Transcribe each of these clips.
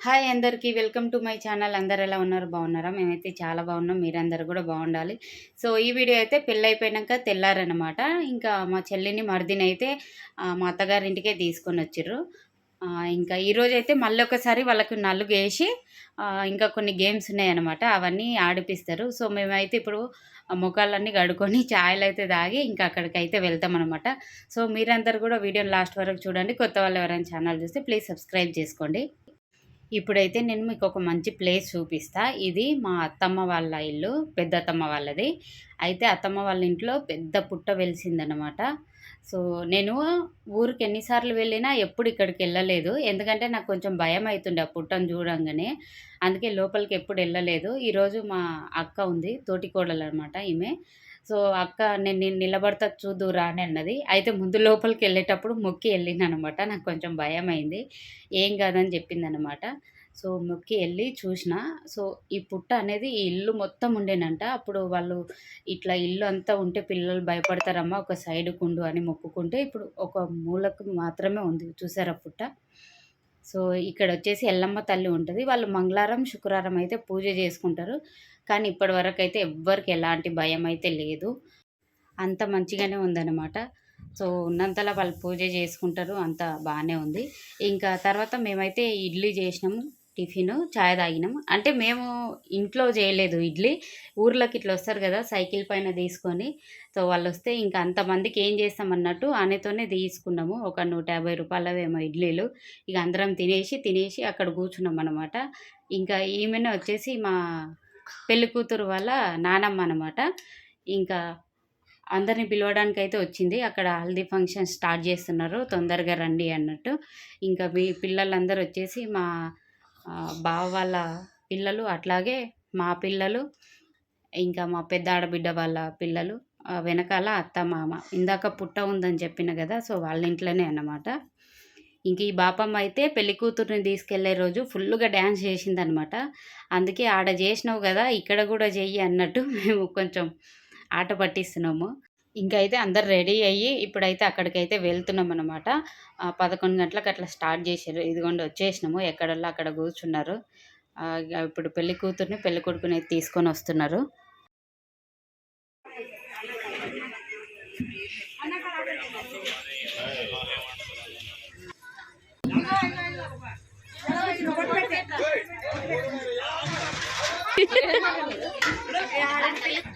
Hi అందరికీ welcome to my channel అందరు ఎలా ఉన్నారు? బాగున్నారా? మేమైతే చాలా బాగున్నాం. మీరందరూ కూడా బాగుండాలి. సో ఈ వీడియో అయితే పెళ్ళైపోయాక తెల్లారనమాట ఇంకా మా చెల్లిని మరిదిని అయితే మా అత్తగారింటికే తీసుకొని వచ్చిర్రు. ఇంకా ఈరోజు అయితే మళ్ళీ ఒకసారి వాళ్ళకి నలుగు వేసి ఇంకా కొన్ని గేమ్స్ ఉన్నాయన్నమాట. అవన్నీ ఆడిపిస్తారు. సో మేమైతే ఇప్పుడు ముఖాలన్నీ కడుక్కొని ఛాయలు అయితే తాగి ఇంకా అక్కడికి అయితే వెళ్తాం అనమాట సో మీరందరూ కూడా వీడియోని లాస్ట్ వరకు చూడండి. కొత్త వాళ్ళు ఎవరైనా ఛానల్ చూస్తే ప్లీజ్ సబ్స్క్రైబ్ చేసుకోండి. ఇప్పుడైతే నేను మీకు ఒక మంచి ప్లేస్ చూపిస్తా. ఇది మా అత్తమ్మ వాళ్ళ ఇల్లు పెద్ద అత్తమ్మ వాళ్ళది. అయితే అత్తమ్మ వాళ్ళ ఇంట్లో పెద్ద పుట్ట వెలిసిందనమాట సో నేను ఊరికి ఎన్నిసార్లు వెళ్ళినా ఎప్పుడు ఇక్కడికి వెళ్ళలేదు. ఎందుకంటే నాకు కొంచెం భయం అవుతుండే ఆ పుట్టను చూడంగానే. అందుకే లోపలికి ఎప్పుడు వెళ్ళలేదు. ఈరోజు మా అక్క ఉంది తోటి కోడలు అనమాట ఈమె. సో అక్క నేను నేను నిలబడతా చూదు అని అన్నది. అయితే ముందు లోపలికి వెళ్ళేటప్పుడు మొక్కి వెళ్ళిన అనమాట నాకు కొంచెం భయం అయింది. ఏం కాదని చెప్పింది అనమాట సో మొక్కి వెళ్ళి చూసిన సో ఈ పుట్ట అనేది ఈ ఇల్లు మొత్తం ఉండేనంట. అప్పుడు వాళ్ళు ఇట్లా ఇల్లు అంతా ఉంటే పిల్లలు భయపడతారమ్మా ఒక సైడ్ కుండు అని మొక్కుకుంటే ఇప్పుడు ఒక మూలకు మాత్రమే ఉంది. చూసారా పుట్ట? సో ఇక్కడ వచ్చేసి ఎల్లమ్మ తల్లి ఉంటుంది. వాళ్ళు మంగళవారం శుక్రవారం అయితే పూజ చేసుకుంటారు. కానీ ఇప్పటి వరకు అయితే ఎవ్వరికి ఎలాంటి భయం అయితే లేదు. అంత మంచిగానే ఉందన్నమాట. సో ఉన్నంతలా వాళ్ళు పూజ చేసుకుంటారు. అంత బాగానే ఉంది. ఇంకా తర్వాత మేమైతే ఇడ్లీ చేసినాము. టిఫిన్ చాయ్ తాగినాము అంటే మేము ఇంట్లో చేయలేదు ఇడ్లీ. ఊర్లోకి ఇట్లా వస్తారు కదా సైకిల్ పైన తీసుకొని. సో వాళ్ళు వస్తే ఇంకా అంతమందికి ఏం చేస్తాం అన్నట్టు ఆనేతోనే తీసుకున్నాము. ఒక నూట యాభై రూపాయలవేమో ఇడ్లీలు. ఇక అందరం తినేసి తినేసి అక్కడ కూర్చున్నాం అనమాట ఇంకా ఈమెనే వచ్చేసి మా పెళ్ళి కూతురు వాళ్ళ నానమ్మ అనమాట ఇంకా అందరిని పిలవడానికి అయితే వచ్చింది. అక్కడ హల్దీ ఫంక్షన్ స్టార్ట్ చేస్తున్నారు. తొందరగా రండి అన్నట్టు. ఇంకా మీ పిల్లలందరూ వచ్చేసి మా బావ వాళ్ళ పిల్లలు అట్లాగే మా పిల్లలు ఇంకా మా పెద్ద ఆడబిడ్డ వాళ్ళ పిల్లలు వెనకాల అత్త మామ. ఇందాక పుట్ట ఉందని చెప్పిన కదా సో వాళ్ళ ఇంట్లోనే అన్నమాట. ఇంక ఈ బాపమ్మ అయితే పెళ్ళి కూతుర్ని తీసుకెళ్ళే రోజు ఫుల్గా డ్యాన్స్ చేసిందనమాట అందుకే ఆడ చేసినావు కదా ఇక్కడ కూడా చెయ్యి అన్నట్టు మేము కొంచెం ఆట పట్టిస్తున్నాము. ఇంకా అయితే అందరు రెడీ అయ్యి ఇప్పుడైతే అక్కడికైతే వెళ్తున్నాం అనమాట పదకొండు గంటలకు అట్లా స్టార్ట్ చేశారు. ఇదిగోండి వచ్చేసినాము. ఎక్కడల్లా అక్కడ కూర్చున్నారు. ఇప్పుడు పెళ్ళి కూతుర్ని పెళ్ళి కొడుకుని తీసుకొని వస్తున్నారు.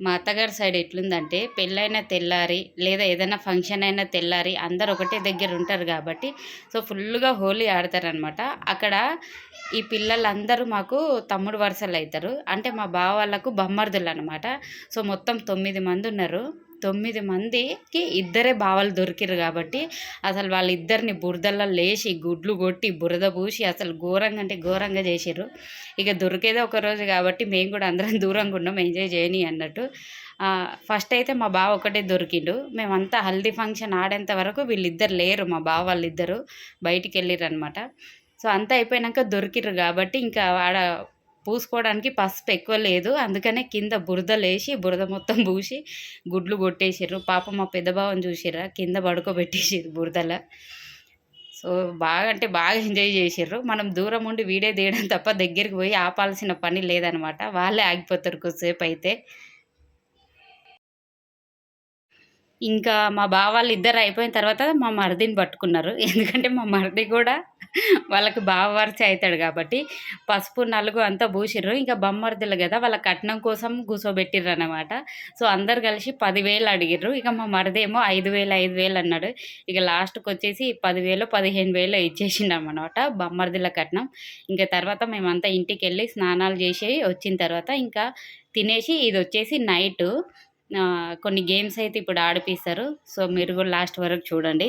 మా అత్తగారి సైడ్ ఎట్లుందంటే పెళ్ళైన తెల్లారి లేదా ఏదైనా ఫంక్షన్ అయినా తెల్లారి అందరు ఒకటే దగ్గర ఉంటారు కాబట్టి సో ఫుల్గా హోలీ ఆడతారనమాట అక్కడ ఈ పిల్లలందరూ మాకు తమ్ముడు వరుసలు అవుతారు అంటే మా బావ వాళ్ళకు బొమ్మర్దులు అనమాట సో మొత్తం తొమ్మిది మంది ఉన్నారు. తొమ్మిది మందికి ఇద్దరే బావలు దొరికిరు కాబట్టి అసలు వాళ్ళిద్దరిని బురదల్లో లేచి గుడ్లు కొట్టి బురద పూసి అసలు ఘోరంగా అంటే ఘోరంగా చేసిర్రు. ఇక దొరికేదే ఒక రోజు కాబట్టి మేము కూడా అందరం దూరంగా ఉన్నాం ఎంజాయ్ చేయని అన్నట్టు. ఫస్ట్ అయితే మా బావ ఒకటే దొరికిండు. మేమంతా హల్దీ ఫంక్షన్ ఆడేంత వరకు వీళ్ళిద్దరు లేరు మా బావ వాళ్ళిద్దరు బయటికి వెళ్ళిర్రు అనమాట సో అంతా అయిపోయినాక దొరికిర్రు కాబట్టి ఇంకా ఆడ పూసుకోవడానికి పసుపు ఎక్కువ లేదు. అందుకనే కింద బురద లేచి బురద మొత్తం పూసి గుడ్లు కొట్టేసిర్రు. పాప మా పెద్ద చూసిర్రా కింద పడుకోబెట్టేసిర్రు బురదల. సో బాగా అంటే బాగా ఎంజాయ్ చేసిర్రు. మనం దూరం ఉండి వీడియో తీయడం తప్ప దగ్గరికి పోయి ఆపాల్సిన పని లేదనమాట. వాళ్ళే ఆగిపోతారు కొద్దిసేపు అయితే. ఇంకా మా బావ వాళ్ళు ఇద్దరు అయిపోయిన తర్వాత మా మరిదిని పట్టుకున్నారు. ఎందుకంటే మా మరిది కూడా వాళ్ళకి బావ అవుతాడు కాబట్టి పసుపు నలుగు అంతా పూసిర్రు. ఇంకా బొమ్మర్దులు కదా వాళ్ళ కట్నం కోసం కూర్చోబెట్టిర్రు అనమాట సో అందరు కలిసి పదివేలు అడిగిర్రు. ఇక మా మరిదేమో ఐదు వేలు ఐదు వేలు అన్నాడు. ఇక లాస్ట్కి వచ్చేసి పదివేలు పదిహేను వేలు ఇచ్చేసిండు అనమాట బొమ్మర్దుల కట్నం. ఇంకా తర్వాత మేమంతా ఇంటికి వెళ్ళి స్నానాలు చేసి వచ్చిన తర్వాత ఇంకా తినేసి ఇది వచ్చేసి నైట్. కొన్ని గేమ్స్ అయితే ఇప్పుడు ఆడిపిస్తారు. సో మీరు కూడా లాస్ట్ వరకు చూడండి.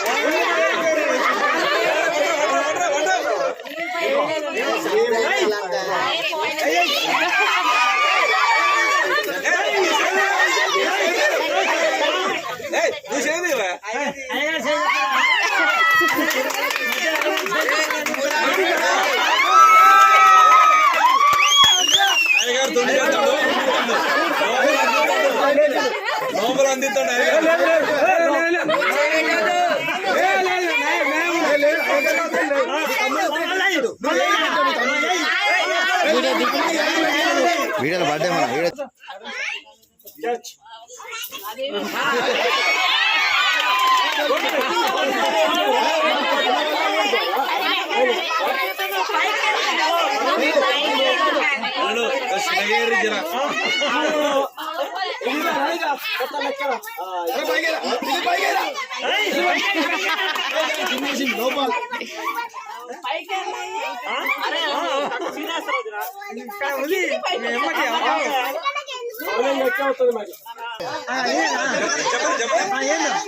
వీడియోలో బర్త్డే మన వీడియో అల్లుడు,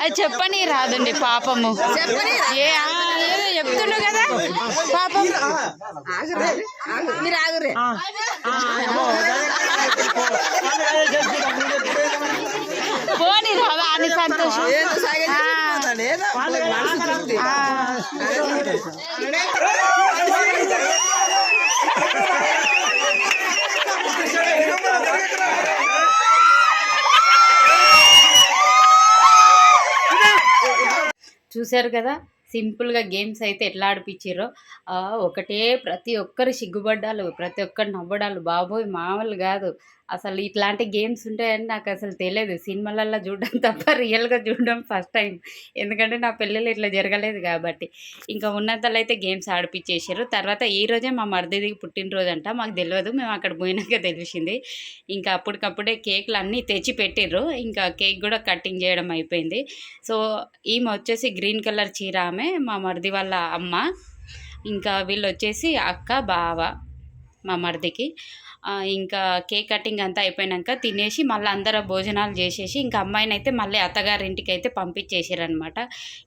అది చెప్పని రాదండి పాపము ఏ ఏదో చెప్తుండు కదా పాపం మీరు ఆగురే పోని రాదా అని సంతోషం చూశారు కదా? సింపుల్గా గేమ్స్ అయితే ఎట్లా ఆడిపించారో ఒకటే ప్రతి ఒక్కరు సిగ్గుపడ్డాలు ప్రతి ఒక్కరు నవ్వడాలు బాబోయ్ మామూలు కాదు. అసలు ఇట్లాంటి గేమ్స్ ఉంటాయని నాకు అసలు తెలియదు. సినిమాలల్లో చూడడం తప్ప రియల్గా చూడడం ఫస్ట్ టైం. ఎందుకంటే నా పెళ్ళిళ్ళు ఇట్లా జరగలేదు కాబట్టి. ఇంకా ఉన్నంతలో అయితే గేమ్స్ ఆడిపించేసారు తర్వాత ఈ రోజే మా మరిదిది పుట్టినరోజు అంట మాకు తెలియదు మేము అక్కడ పోయినాక తెలిసింది. ఇంకా అప్పటికప్పుడే కేకులు అన్నీ తెచ్చి పెట్టిర్రు. ఇంకా కేక్ కూడా కటింగ్ చేయడం అయిపోయింది. సో ఈమె వచ్చేసి గ్రీన్ కలర్ చీర ఆమె. మా మరిది వాళ్ళ అమ్మ. ఇంకా వీళ్ళు వచ్చేసి అక్క బావ మా మరిదికి. ఇంకా కేక్ కటింగ్ అంతా అయిపోయినాక తినేసి మళ్ళీ అందరూ భోజనాలు చేసేసి ఇంకా అమ్మాయిని అయితే మళ్ళీ అత్తగారింటికి అయితే పంపించేసారనమాట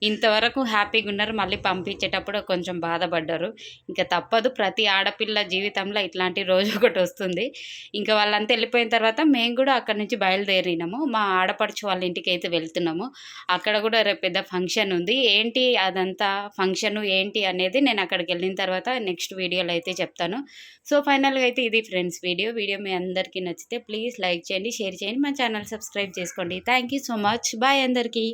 ఇంతవరకు హ్యాపీగా ఉన్నారు మళ్ళీ పంపించేటప్పుడు కొంచెం బాధపడ్డారు. ఇంకా తప్పదు ప్రతి ఆడపిల్ల జీవితంలో ఇట్లాంటి రోజు ఒకటి వస్తుంది. ఇంకా వాళ్ళంతా వెళ్ళిపోయిన తర్వాత మేము కూడా అక్కడ నుంచి బయలుదేరినాము. మా ఆడపడుచు వాళ్ళ ఇంటికి అయితే వెళ్తున్నాము. అక్కడ కూడా రేపు పెద్ద ఫంక్షన్ ఉంది. ఏంటి అదంతా ఫంక్షన్ ఏంటి అనేది నేను అక్కడికి వెళ్ళిన తర్వాత నెక్స్ట్ వీడియోలో అయితే చెప్తాను. సో ఫైనల్గా అయితే ఇది ఫ్రెండ్స్ వీడియో వీడియో మీ అందరికీ నచ్చితే ప్లీజ్ లైక్ చేయండి షేర్ చేయండి మా ఛానల్ సబ్స్క్రైబ్ చేసుకోండి. Thank you so much. Bye అందరికీ.